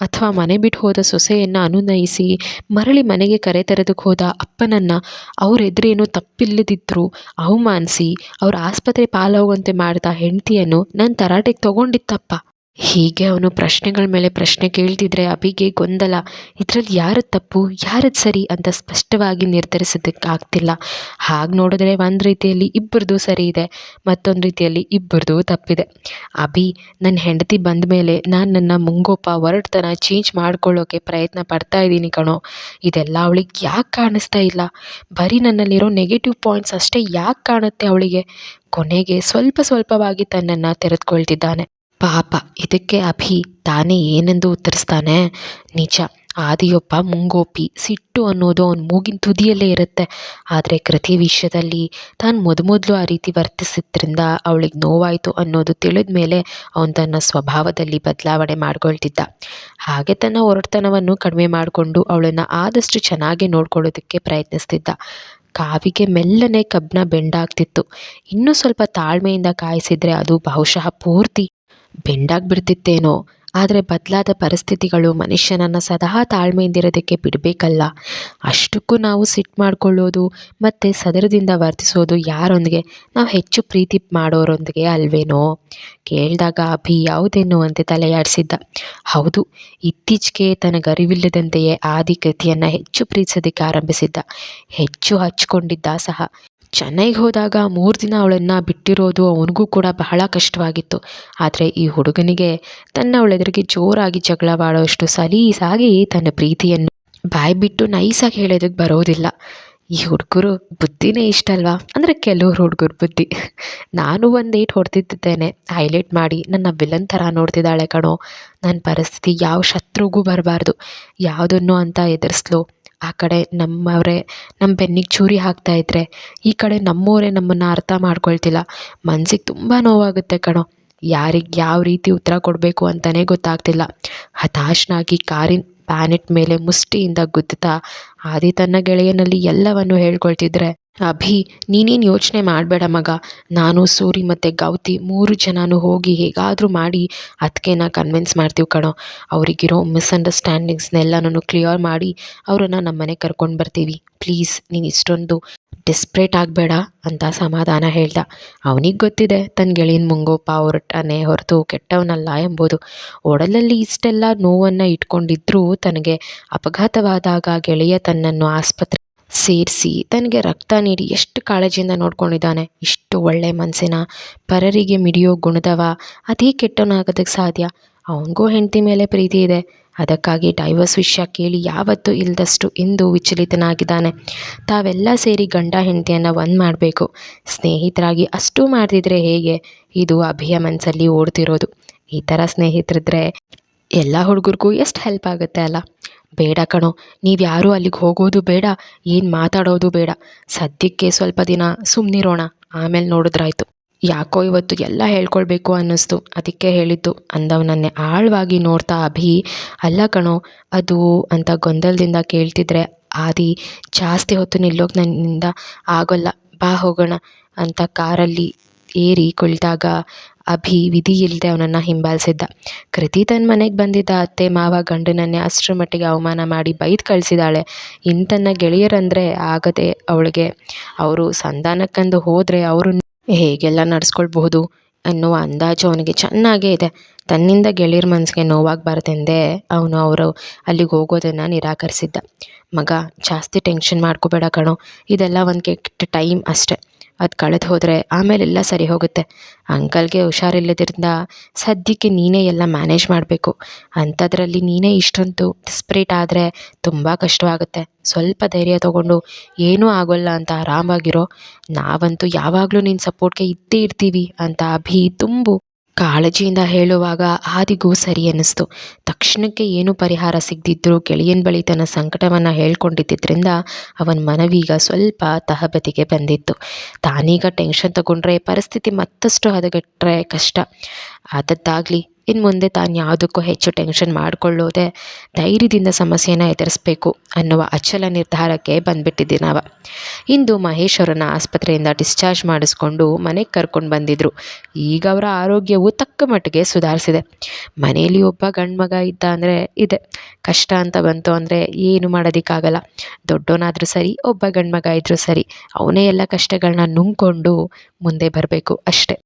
ಅಥವಾ ಮನೆ ಬಿಟ್ಟು ಹೋದ ಸೊಸೆಯನ್ನು ಅನುನಯಿಸಿ ಮರಳಿ ಮನೆಗೆ ಕರೆ ತೆರೆದಕ್ಕೆ ಹೋದ ಅಪ್ಪನನ್ನು ಅವರೆದುರೇನು ತಪ್ಪಿಲ್ಲದಿದ್ದರೂ ಅವಮಾನಿಸಿ ಅವ್ರ ಆಸ್ಪತ್ರೆ ಪಾಲಾಗುವಂತೆ ಮಾಡಿದ ಹೆಂಡತಿಯನ್ನು ನಾನು ತರಾಟೆಗೆ ತಗೊಂಡಿತ್ತಪ್ಪ ತಪ್ಪ. ಹೀಗೆ ಅವನು ಪ್ರಶ್ನೆಗಳ ಮೇಲೆ ಪ್ರಶ್ನೆ ಕೇಳ್ತಿದ್ರೆ ಅಭಿಗೆ ಗೊಂದಲ. ಇದರಲ್ಲಿ ಯಾರದ್ದು ತಪ್ಪು ಯಾರದ್ದು ಸರಿ ಅಂತ ಸ್ಪಷ್ಟವಾಗಿ ನಿರ್ಧರಿಸೋದಕ್ಕೆ ಆಗ್ತಿಲ್ಲ. ಹಾಗೆ ನೋಡಿದ್ರೆ ಒಂದು ರೀತಿಯಲ್ಲಿ ಇಬ್ಬರದು ಸರಿ ಇದೆ, ಮತ್ತೊಂದು ರೀತಿಯಲ್ಲಿ ಇಬ್ಬರದು ತಪ್ಪಿದೆ. ಅಭಿ ನನ್ನ ಹೆಂಡತಿ ಬಂದ ಮೇಲೆ ನಾನು ನನ್ನ ಮುಂಗೋಪ ಒರಟುತನ ಚೇಂಜ್ ಮಾಡ್ಕೊಳ್ಳೋಕೆ ಪ್ರಯತ್ನ ಪಡ್ತಾ ಇದ್ದೀನಿ ಕಣೋ. ಇದೆಲ್ಲ ಅವಳಿಗೆ ಯಾಕೆ ಕಾಣಿಸ್ತಾ ಇಲ್ಲ? ಬರೀ ನನ್ನಲ್ಲಿರೋ ನೆಗೆಟಿವ್ ಪಾಯಿಂಟ್ಸ್ ಅಷ್ಟೇ ಯಾಕೆ ಕಾಣುತ್ತೆ ಅವಳಿಗೆ? ಕೊನೆಗೆ ಸ್ವಲ್ಪ ಸ್ವಲ್ಪವಾಗಿ ತನ್ನನ್ನು ತೆರೆದುಕೊಳ್ತಿದ್ದಾನೆ. ಪಾಪ, ಇದಕ್ಕೆ ಅಭಿ ತಾನೇ ಏನೆಂದು ಉತ್ತರಿಸ್ತಾನೆ? ನಿಜ, ಆದಿಯೊಬ್ಬ ಮುಂಗೋಪಿ, ಸಿಟ್ಟು ಅನ್ನೋದು ಅವನ ಮೂಗಿನ ತುದಿಯಲ್ಲೇ ಇರುತ್ತೆ. ಆದರೆ ಕೃತಿ ವಿಷಯದಲ್ಲಿ ತಾನು ಮೊದಮೊದಲು ಆ ರೀತಿ ವರ್ತಿಸಿದ್ರಿಂದ ಅವಳಿಗೆ ನೋವಾಯಿತು ಅನ್ನೋದು ತಿಳಿದ ಮೇಲೆ ಅವನು ತನ್ನ ಸ್ವಭಾವದಲ್ಲಿ ಬದಲಾವಣೆ ಮಾಡ್ಕೊಳ್ತಿದ್ದ. ಹಾಗೆ ತನ್ನ ಹೊರಡ್ತನವನ್ನು ಕಡಿಮೆ ಮಾಡಿಕೊಂಡು ಅವಳನ್ನು ಆದಷ್ಟು ಚೆನ್ನಾಗಿ ನೋಡ್ಕೊಳ್ಳೋದಕ್ಕೆ ಪ್ರಯತ್ನಿಸ್ತಿದ್ದ. ಕಾವಿಗೆ ಮೆಲ್ಲನೆ ಕಬ್ಬನ ಬೆಂಡಾಗ್ತಿತ್ತು. ಇನ್ನೂ ಸ್ವಲ್ಪ ತಾಳ್ಮೆಯಿಂದ ಕಾಯಿಸಿದ್ರೆ ಅದು ಬಹುಶಃ ಪೂರ್ತಿ ಬೆಂಡಾಗ್ಬಿಡ್ತಿತ್ತೇನೋ ಆದರೆ ಬದಲಾದ ಪರಿಸ್ಥಿತಿಗಳು ಮನುಷ್ಯನನ್ನು ಸದಾ ತಾಳ್ಮೆಯಿಂದಿರೋದಕ್ಕೆ ಬಿಡಬೇಕಲ್ಲ. ಅಷ್ಟಕ್ಕೂ ನಾವು ಸಿಟ್ಟು ಮಾಡ್ಕೊಳ್ಳೋದು ಮತ್ತು ಸದರದಿಂದ ವರ್ತಿಸೋದು ಯಾರೊಂದಿಗೆ? ನಾವು ಹೆಚ್ಚು ಪ್ರೀತಿ ಮಾಡೋರೊಂದಿಗೆ ಅಲ್ವೇನೋ? ಕೇಳಿದಾಗ ಅಭಿ ಯಾವುದೆನ್ನುವಂತೆ ತಲೆಯಾಡಿಸಿದ್ದ. ಹೌದು, ಇತ್ತೀಚೆಗೆ ತನಗರಿವಿಲ್ಲದಂತೆಯೇ ಆದಿ ಕೃತಿಯನ್ನು ಹೆಚ್ಚು ಪ್ರೀತಿಸೋದಕ್ಕೆ ಆರಂಭಿಸಿದ್ದ. ಹೆಚ್ಚು ಹಚ್ಕೊಂಡಿದ್ದ ಸಹ. ಚೆನ್ನೈಗೆ ಹೋದಾಗ ಮೂರು ದಿನ ಅವಳನ್ನು ಬಿಟ್ಟಿರೋದು ಅವನಿಗೂ ಕೂಡ ಬಹಳ ಕಷ್ಟವಾಗಿತ್ತು. ಆದರೆ ಈ ಹುಡುಗನಿಗೆ ತನ್ನ ಅವಳೆದುರಿಗೆ ಜೋರಾಗಿ ಜಗಳವಾಡೋಷ್ಟು ಸಲೀಸಾಗಿ ತನ್ನ ಪ್ರೀತಿಯನ್ನು ಬಾಯಿ ಬಿಟ್ಟು ನೈಸಾಗಿ ಹೇಳೋದಕ್ಕೆ ಬರೋದಿಲ್ಲ. ಈ ಹುಡುಗರು ಬುದ್ಧಿನೇ ಇಷ್ಟ ಅಲ್ವಾ? ಅಂದರೆ ಕೆಲವ್ರು ಹುಡುಗರು ಬುದ್ಧಿ. ನಾನು ಒಂದು ಏಟ್ ಹೊಡೆದಿದ್ದೇನೆ. ಹೈಲೈಟ್ ಮಾಡಿ ನನ್ನ ವಿಲನ್ ಥರ ನೋಡ್ತಿದ್ದಾಳೆ ಕಣೋ. ನನ್ನ ಪರಿಸ್ಥಿತಿ ಯಾವ ಶತ್ರುಗೂ ಬರಬಾರ್ದು. ಯಾವುದನ್ನು ಅಂತ ಎದುರಿಸ್ಲು. ಆ ಕಡೆ ನಮ್ಮವರೇ ನಮ್ಮ ಬೆನ್ನಿಗೆ ಚೂರಿ ಹಾಕ್ತಾ ಇದ್ದರೆ ಈ ಕಡೆ ನಮ್ಮವರೇ ನಮ್ಮನ್ನು ಅರ್ಥ ಮಾಡ್ಕೊಳ್ತಿಲ್ಲ. ಮನ್ಸಿಗೆ ತುಂಬ ನೋವಾಗುತ್ತೆ ಕಣೋ. ಯಾರಿಗೆ ಯಾವ ರೀತಿ ಉತ್ತರ ಕೊಡಬೇಕು ಅಂತಲೇ ಗೊತ್ತಾಗ್ತಿಲ್ಲ. ಹತಾಶನಾಗಿ ಕಾರಿನ ಪ್ಯಾನೆಟ್ ಮೇಲೆ ಮುಷ್ಟಿಯಿಂದ ಗುದ್ದುತ್ತಾ ಆದಿ ತನ್ನ ಗೆಳೆಯನಲ್ಲಿ ಎಲ್ಲವನ್ನು ಹೇಳ್ಕೊಳ್ತಿದ್ರೆ ಅಭಿ, ನೀನೇನು ಯೋಚನೆ ಮಾಡಬೇಡ ಮಗ. ನಾನು, ಸೂರಿ ಮತ್ತು ಗೌತಿ ಮೂರು ಜನನೂ ಹೋಗಿ ಹೇಗಾದರೂ ಮಾಡಿ ಅದಕ್ಕೆನ ಕನ್ವಿನ್ಸ್ ಮಾಡ್ತೀವಿ ಕಣೋ. ಅವರಿಗಿರೋ ಮಿಸ್ಅಂಡರ್ಸ್ಟ್ಯಾಂಡಿಂಗ್ಸ್ನೆಲ್ಲನೂ ಕ್ಲಿಯರ್ ಮಾಡಿ ಅವರನ್ನು ನಮ್ಮ ಮನೆಗೆ ಕರ್ಕೊಂಡು ಬರ್ತೀವಿ. ಪ್ಲೀಸ್, ನೀನು ಇಷ್ಟೊಂದು ಡಿಸ್ಪ್ರೇಟ್ ಆಗಬೇಡ ಅಂತ ಸಮಾಧಾನ ಹೇಳ್ದ. ಅವನಿಗೆ ಗೊತ್ತಿದೆ ತನ್ನ ಗೆಳೆಯನ ಮುಂಗೋಪ ಹೊರಟಾನೆ ಹೊರತು ಕೆಟ್ಟವನಲ್ಲ ಎಂಬುದು. ಒಡಲಲ್ಲಿ ಇಷ್ಟೆಲ್ಲ ನೋವನ್ನು ಇಟ್ಕೊಂಡಿದ್ರೂ ತನಗೆ ಅಪಘಾತವಾದಾಗ ಗೆಳೆಯ ತನ್ನನ್ನು ಆಸ್ಪತ್ರೆ ಸೇರಿಸಿ ತನಗೆ ರಕ್ತ ನೀಡಿ ಎಷ್ಟು ಕಾಳಜಿಯಿಂದ ನೋಡ್ಕೊಂಡಿದ್ದಾನೆ. ಇಷ್ಟು ಒಳ್ಳೆ ಮನಸ್ಸಿನ ಪರರಿಗೆ ಮಿಡಿಯೋ ಗುಣದವ, ಅದೇ ಕೆಟ್ಟವನಾಗೋದಕ್ಕೆ ಸಾಧ್ಯ. ಅವನಿಗೂ ಹೆಂಡತಿ ಮೇಲೆ ಪ್ರೀತಿ ಇದೆ. ಅದಕ್ಕಾಗಿ ಡೈವರ್ಸ್ ವಿಷಯ ಕೇಳಿ ಯಾವತ್ತೂ ಇಲ್ಲದಷ್ಟು ಇಂದು ವಿಚಲಿತನಾಗಿದ್ದಾನೆ. ತಾವೆಲ್ಲ ಸೇರಿ ಗಂಡ ಹೆಂಡತಿಯನ್ನು ಒಂದು ಮಾಡಬೇಕು. ಸ್ನೇಹಿತರಾಗಿ ಅಷ್ಟು ಮಾಡ್ತಿದ್ರೆ ಹೇಗೆ? ಇದು ಅಭಿಯ ಮನಸ್ಸಲ್ಲಿ ಓಡ್ತಿರೋದು. ಈ ಥರ ಸ್ನೇಹಿತರಿದ್ರೆ ಎಲ್ಲ ಹುಡುಗರಿಗೂ ಎಷ್ಟು ಹೆಲ್ಪ್ ಆಗುತ್ತೆ ಅಲ್ಲ? ಬೇಡ ಕಣೋ ನೀವ್ಯಾರೂ ಅಲ್ಲಿಗೆ ಹೋಗೋದು ಬೇಡ, ಏನು ಮಾತಾಡೋದು ಬೇಡ. ಸದ್ಯಕ್ಕೆ ಸ್ವಲ್ಪ ದಿನ ಸುಮ್ಮನಿರೋಣ ಆಮೇಲೆ ನೋಡಿದ್ರಾಯ್ತು. ಯಾಕೋ ಇವತ್ತು ಎಲ್ಲ ಹೇಳ್ಕೊಳ್ಬೇಕು ಅನ್ನಿಸ್ತು, ಅದಕ್ಕೆ ಹೇಳಿದ್ದು ಅಂದವನನ್ನೇ ಆಳವಾಗಿ ನೋಡ್ತಾ ಅಭಿ, ಅಲ್ಲ ಕಣೋ, ಅದು ಅಂತ ಗೊಂದಲದಿಂದ ಕೇಳ್ತಿದ್ರೆ ಆದಿ ಜಾಸ್ತಿ ಹೊತ್ತು ನಿಲ್ಲೋಕೆ ನನ್ನಿಂದ ಆಗೋಲ್ಲ, ಬಾ ಹೋಗೋಣ ಅಂತ ಕಾರಲ್ಲಿ ಏರಿ ಕುಳಿತಾಗ ಅಭಿ ವಿಧಿ ಇಲ್ಲದೆ ಅವನನ್ನು ಹಿಂಬಾಲಿಸಿದ್ದ. ಕೃತಿ ತನ್ನ ಮನೆಗೆ ಬಂದಿದ್ದ ಅತ್ತೆ ಮಾವ ಗಂಡನನ್ನೇ ಅಷ್ಟರ ಮಟ್ಟಿಗೆ ಅವಮಾನ ಮಾಡಿ ಬೈದು ಕಳಿಸಿದಾಳೆ. ಇನ್ನು ತನ್ನ ಗೆಳೆಯರಂದರೆ ಆಗದೆ ಅವಳಿಗೆ ಅವರು ಸಂಧಾನಕ್ಕಂದು ಹೋದರೆ ಅವರು ಹೇಗೆಲ್ಲ ನಡೆಸ್ಕೊಳ್ಬಹುದು ಅನ್ನುವ ಅಂದಾಜು ಅವನಿಗೆ ಚೆನ್ನಾಗೇ ಇದೆ. ತನ್ನಿಂದ ಗೆಳೆಯರ ಮನಸ್ಸಿಗೆ ನೋವಾಗಬಾರ್ದೆಂದೇ ಅವನು ಅವರು ಅಲ್ಲಿಗೆ ಹೋಗೋದನ್ನು ನಿರಾಕರಿಸಿದ್ದ. ಮಗ, ಜಾಸ್ತಿ ಟೆನ್ಷನ್ ಮಾಡ್ಕೋಬೇಡ ಕಣೋ. ಇದೆಲ್ಲ ಒಂದು ಕೆಟ್ಟ ಟೈಮ್ ಅಷ್ಟೆ. ಅದು ಕಳೆದು ಹೋದರೆ ಆಮೇಲೆಲ್ಲ ಸರಿ ಹೋಗುತ್ತೆ. ಅಂಕಲ್ಗೆ ಹುಷಾರಿಲ್ಲದ್ರಿಂದ ಸದ್ಯಕ್ಕೆ ನೀನೇ ಎಲ್ಲ ಮ್ಯಾನೇಜ್ ಮಾಡಬೇಕು. ಅಂಥದ್ರಲ್ಲಿ ನೀನೇ ಇಷ್ಟೊಂದು ಡಿಸ್ಪ್ರೇಟ್ ಆದರೆ ತುಂಬ ಕಷ್ಟವಾಗುತ್ತೆ. ಸ್ವಲ್ಪ ಧೈರ್ಯ ತೊಗೊಂಡು ಏನೂ ಆಗೋಲ್ಲ ಅಂತ ಆರಾಮಾಗಿರೋ. ನಾವಂತೂ ಯಾವಾಗಲೂ ನಿನ್ನ ಸಪೋರ್ಟ್ಗೆ ಇದ್ದೇ ಇರ್ತೀವಿ ಅಂತ ಅಭಿ ತುಂಬು. ಕಾಳಜಿಯಿಂದ ಹೇಳುವಾಗ ಆದಿಗೂ ಸರಿ ಅನ್ನಿಸ್ತು. ತಕ್ಷಣಕ್ಕೆ ಏನು ಪರಿಹಾರ ಸಿಗದಿದ್ದರೂ ಗೆಳೆಯನ ಬಳಿ ತನ್ನ ಸಂಕಟವನ್ನು ಹೇಳ್ಕೊಂಡಿದ್ದರಿಂದ ಅವನ ಮನವೀಗ ಸ್ವಲ್ಪ ತಹಬದಿಗೆ ಬಂದಿತ್ತು. ತಾನೀಗ ಟೆನ್ಷನ್ ತಗೊಂಡ್ರೆ ಪರಿಸ್ಥಿತಿ ಮತ್ತಷ್ಟು ಹದಗೆಟ್ಟರೆ ಕಷ್ಟ. ಆದದ್ದಾಗಲಿ ಇನ್ನು ಮುಂದೆ ತಾನು ಯಾವುದಕ್ಕೂ ಹೆಚ್ಚು ಟೆನ್ಷನ್ ಮಾಡಿಕೊಳ್ಳೋದೆ ಧೈರ್ಯದಿಂದ ಸಮಸ್ಯೆನ ಎದುರಿಸಬೇಕು ಅನ್ನುವ ಅಚಲ ನಿರ್ಧಾರಕ್ಕೆ ಬಂದುಬಿಟ್ಟಿದ್ದೆ ನಾವು. ಇಂದು ಮಹೇಶ್ ಅವರನ್ನು ಆಸ್ಪತ್ರೆಯಿಂದ ಡಿಸ್ಚಾರ್ಜ್ ಮಾಡಿಸ್ಕೊಂಡು ಮನೆಗೆ ಕರ್ಕೊಂಡು ಬಂದಿದ್ದರು ಈಗ ಅವರ ಆರೋಗ್ಯವು ತಕ್ಕ ಮಟ್ಟಿಗೆ ಸುಧಾರಿಸಿದೆ. ಮನೆಯಲ್ಲಿ ಒಬ್ಬ ಗಂಡ್ಮಗ ಇದ್ದ ಅಂದರೆ ಇದೆ. ಕಷ್ಟ ಅಂತ ಬಂತು ಅಂದರೆ ಏನು ಮಾಡೋದಕ್ಕಾಗಲ್ಲ. ದೊಡ್ಡವನಾದರೂ ಸರಿ, ಒಬ್ಬ ಗಂಡ್ಮಗ ಇದ್ದರೂ ಸರಿ. ಅವನೇ ಎಲ್ಲ ಕಷ್ಟಗಳನ್ನ ನುಂಗ್ಕೊಂಡು ಮುಂದೆ ಬರಬೇಕು ಅಷ್ಟೆ.